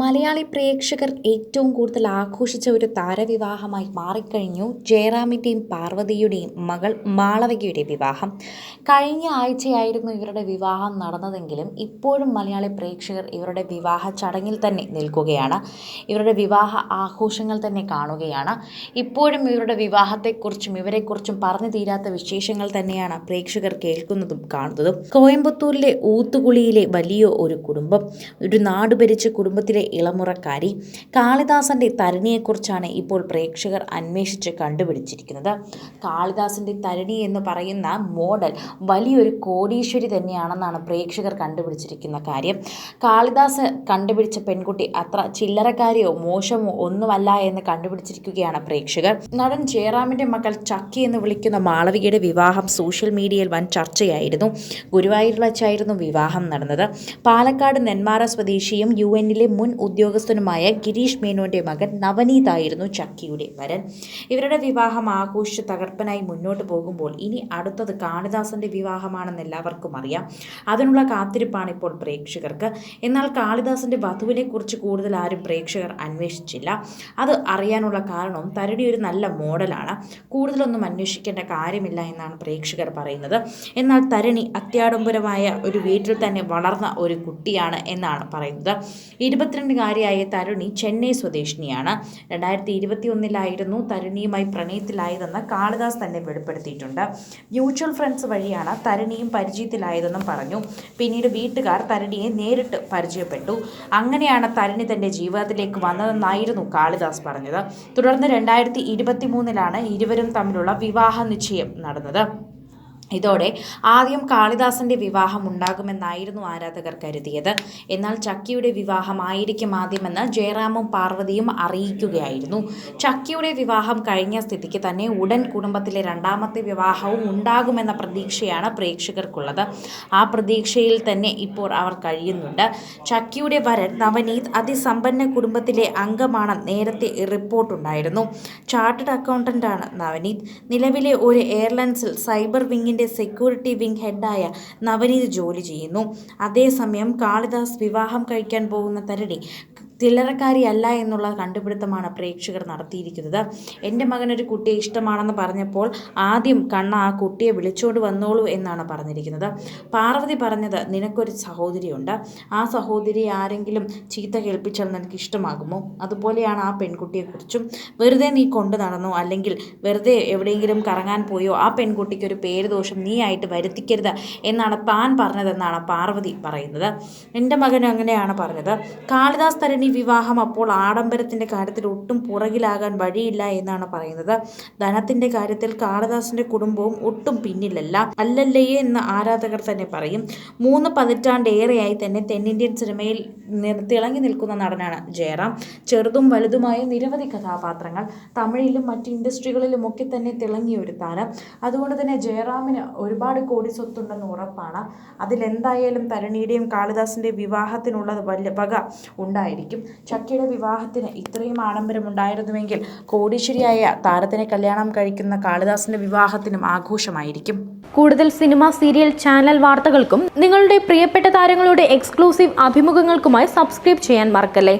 മലയാളി പ്രേക്ഷകർ ഏറ്റവും കൂടുതൽ ആഘോഷിച്ച ഒരു താരവിവാഹമായി മാറിക്കഴിഞ്ഞു. ജയറാമിന്റെയും പാർവതിയുടെയും മകൾ മാളവികയുടെ വിവാഹം. കഴിഞ്ഞ ആഴ്ചയായിരുന്നു ഇവരുടെ വിവാഹം നടന്നതെങ്കിലും ഇപ്പോഴും മലയാളി പ്രേക്ഷകർ ഇവരുടെ വിവാഹ ചടങ്ങിൽ തന്നെ നിൽക്കുകയാണ്. ഇവരുടെ വിവാഹ ആഘോഷങ്ങൾ തന്നെ കാണുകയാണ്. ഇപ്പോഴും ഇവരുടെ വിവാഹത്തെക്കുറിച്ചും ഇവരെക്കുറിച്ചും പറഞ്ഞു തീരാത്ത വിശേഷങ്ങൾ തന്നെയാണ് പ്രേക്ഷകർ കേൾക്കുന്നതും കാണുന്നതും. കോയമ്പത്തൂരിലെ ഊത്തുകുളിയിലെ വലിയ ഒരു കുടുംബം ഒരു നാട് ഭരിച്ച കുടുംബത്തിലെ ഇളമുറക്കാരി കാളിദാസന്റെ തരണിയെക്കുറിച്ചാണ് ഇപ്പോൾ പ്രേക്ഷകർ അന്വേഷിച്ച് കണ്ടുപിടിച്ചിരിക്കുന്നത്. കാളിദാസന്റെ തരണി എന്ന് പറയുന്ന മോഡൽ വലിയൊരു കോടീശ്വരി തന്നെയാണെന്നാണ് പ്രേക്ഷകർ കണ്ടുപിടിച്ചിരിക്കുന്ന കാര്യം. കാളിദാസ് കണ്ടുപിടിച്ച പെൺകുട്ടി അത്ര ചില്ലറക്കാരിയോ മോശമോ ഒന്നുമല്ല എന്ന് കണ്ടുപിടിച്ചിരിക്കുകയാണ് പ്രേക്ഷകർ. നടൻ ജയറാമിന്റെ മകൾ ചക്കി എന്ന് വിളിക്കുന്ന മാളവികയുടെ വിവാഹം സോഷ്യൽ മീഡിയയിൽ വൻ ചർച്ചയായിരുന്നു. ഗുരുവായൂരിൽ വച്ചായിരുന്നു വിവാഹം നടന്നത്. പാലക്കാട് നെന്മാറ സ്വദേശിയും യു എന്നിലെ മുൻ ഉദ്യോഗസ്ഥനുമായ ഗിരീഷ് മേനോന്റെ മകൻ നവനീതായിരുന്നു ചക്കിയുടെ വരൻ. ഇവരുടെ വിവാഹം ആഘോഷിച്ച് തകർപ്പനായി മുന്നോട്ട് പോകുമ്പോൾ ഇനി അടുത്തത് കാളിദാസന്റെ വിവാഹമാണെന്ന് എല്ലാവർക്കും അറിയാം. അതിനുള്ള കാത്തിരിപ്പാണ് ഇപ്പോൾ പ്രേക്ഷകർക്ക്. എന്നാൽ കാളിദാസന്റെ വധുവിനെ കുറിച്ച് കൂടുതൽ ആരും പ്രേക്ഷകർ അന്വേഷിച്ചില്ല. അത് അറിയാനുള്ള കാരണവും തരുടെ ഒരു നല്ല മോഡലാണ്. കൂടുതലൊന്നും അന്വേഷിക്കേണ്ട കാര്യമില്ല എന്നാണ് പ്രേക്ഷകർ പറയുന്നത്. എന്നാൽ തരണി അത്യാഡംബരമായ ഒരു വീട്ടിൽ തന്നെ വളർന്ന ഒരു കുട്ടിയാണ് എന്നാണ് പറയുന്നത്. ഇരുപത്തിരണ്ടുകാരിയായ തരുണി ചെന്നൈ സ്വദേശിനിയാണ്. രണ്ടായിരത്തി ഇരുപത്തി ഒന്നിലായിരുന്നു തരുണിയുമായി പ്രണയത്തിലായതെന്ന് കാളിദാസ് തന്നെ വെളിപ്പെടുത്തിയിട്ടുണ്ട്. മ്യൂച്വൽ ഫ്രണ്ട്സ് വഴിയാണ് തരുണിയും പരിചയത്തിലായതെന്നും പറഞ്ഞു. പിന്നീട് വീട്ടുകാർ തരുണിയെ നേരിട്ട് പരിചയപ്പെട്ടു. അങ്ങനെയാണ് തരുണി തന്റെ ജീവിതത്തിലേക്ക് വന്നതെന്നായിരുന്നു കാളിദാസ് പറഞ്ഞത്. തുടർന്ന് രണ്ടായിരത്തി ഇരുപത്തി മൂന്നിലാണ് ഇരുവരും തമ്മിലുള്ള വിവാഹ നിശ്ചയം നടന്നത്. ഇതോടെ ആദ്യം കാളിദാസന്റെ വിവാഹം ഉണ്ടാകുമെന്നായിരുന്നു ആരാധകർ കരുതിയത്. എന്നാൽ ചക്കിയുടെ വിവാഹമായിരിക്കും ആദ്യമെന്ന് ജയറാമും പാർവതിയും അറിയിക്കുകയായിരുന്നു. ചക്കിയുടെ വിവാഹം കഴിഞ്ഞ സ്ഥിതിക്ക് തന്നെ ഉടൻ കുടുംബത്തിലെ രണ്ടാമത്തെ വിവാഹവും ഉണ്ടാകുമെന്ന പ്രതീക്ഷയാണ് പ്രേക്ഷകർക്കുള്ളത്. ആ പ്രതീക്ഷയിൽ തന്നെ ഇപ്പോൾ അവർ കഴിയുന്നുണ്ട്. ചക്കിയുടെ വരൻ നവനീത് അതിസമ്പന്ന കുടുംബത്തിലെ അംഗമാണ് നേരത്തെ റിപ്പോർട്ടുണ്ടായിരുന്നു. ചാർട്ടേഡ് അക്കൗണ്ടന്റാണ് നവനീത്. നിലവിലെ ഒരു എയർലൈൻസിൽ സൈബർ വിങ്ങിന്റെ സെക്യൂരിറ്റി വിങ് ഹെഡായ നവനീത് ജോലി ചെയ്യുന്നു. അതേസമയം കാളിദാസ് വിവാഹം കഴിക്കാൻ പോകുന്ന തരടി ചില്ലറക്കാരിയല്ല എന്നുള്ള കണ്ടുപിടുത്തമാണ് പ്രേക്ഷകർ നടത്തിയിരിക്കുന്നത്. എന്റെ മകനൊരു കുട്ടിയെ ഇഷ്ടമാണെന്ന് പറഞ്ഞപ്പോൾ ആദ്യം കണ്ണ ആ കുട്ടിയെ വിളിച്ചോണ്ട് വന്നോളൂ എന്നാണ് പറഞ്ഞിരിക്കുന്നത്. പാർവതി പറഞ്ഞത് നിനക്കൊരു സഹോദരിയുണ്ട്. ആ സഹോദരി ആരെങ്കിലും ചീത്ത കേൾപ്പിച്ചാൽ നിനക്ക് ഇഷ്ടമാകുമോ? അതുപോലെയാണ് ആ പെൺകുട്ടിയെക്കുറിച്ചും വെറുതെ നീ കൊണ്ടു നടന്നോ? അല്ലെങ്കിൽ വെറുതെ എവിടെയെങ്കിലും കറങ്ങാൻ പോയോ? ആ പെൺകുട്ടിക്ക് ഒരു പേരുദോഷം നീ ആയിട്ട് വരുത്തിക്കരുത് എന്നാണ് താൻ പറഞ്ഞതെന്നാണ് പാർവതി പറയുന്നത്. എന്റെ മകൻ അങ്ങനെയാണ് പറഞ്ഞത്. കാളിദാസ് തരണി വിവാഹം അപ്പോൾ ആഡംബരത്തിന്റെ കാര്യത്തിൽ ഒട്ടും പുറകിലാകാൻ വഴിയില്ല എന്നാണ് പറയുന്നത്. ധനത്തിന്റെ കാര്യത്തിൽ കാളിദാസിന്റെ കുടുംബവും ഒട്ടും പിന്നിലല്ല. അല്ലല്ലേ എന്ന് ആരാധകർ തന്നെ പറയും. മൂന്ന് പതിറ്റാണ്ടേറെയായി തന്നെ തെന്നിന്ത്യൻ സിനിമയിൽ തിളങ്ങി നിൽക്കുന്ന നടനാണ് ജയറാം. ചെറുതും വലുതുമായ നിരവധി കഥാപാത്രങ്ങൾ തമിഴിലും മറ്റ് ഇൻഡസ്ട്രികളിലും ഒക്കെ തന്നെ തിളങ്ങിയ ഒരു താരം. അതുകൊണ്ട് തന്നെ ജയറാമിന് ഒരുപാട് കോടി സ്വത്തുണ്ടെന്ന് ഉറപ്പാണ്. അതിലെന്തായാലും തരണിയുടെയും കാളിദാസിന്റെ വിവാഹത്തിനുള്ള വലിയ വക ഉണ്ടായിരിക്കും. ചക്കിയുടെ വിവാഹത്തിന് ഇത്രയും ആഡംബരം ഉണ്ടായിരുന്നുവെങ്കിൽ കോടീശ്വരിയായ താരത്തിനെ കല്യാണം കഴിക്കുന്ന കാളിദാസിന്റെ വിവാഹത്തിനും ആഘോഷമായിരിക്കും. കൂടുതൽ സിനിമ സീരിയൽ ചാനൽ വാർത്തകൾക്കും നിങ്ങളുടെ പ്രിയപ്പെട്ട താരങ്ങളുടെ എക്സ്ക്ലൂസീവ് അഭിമുഖങ്ങൾക്കുമായി സബ്സ്ക്രൈബ് ചെയ്യാൻ മറക്കല്ലേ?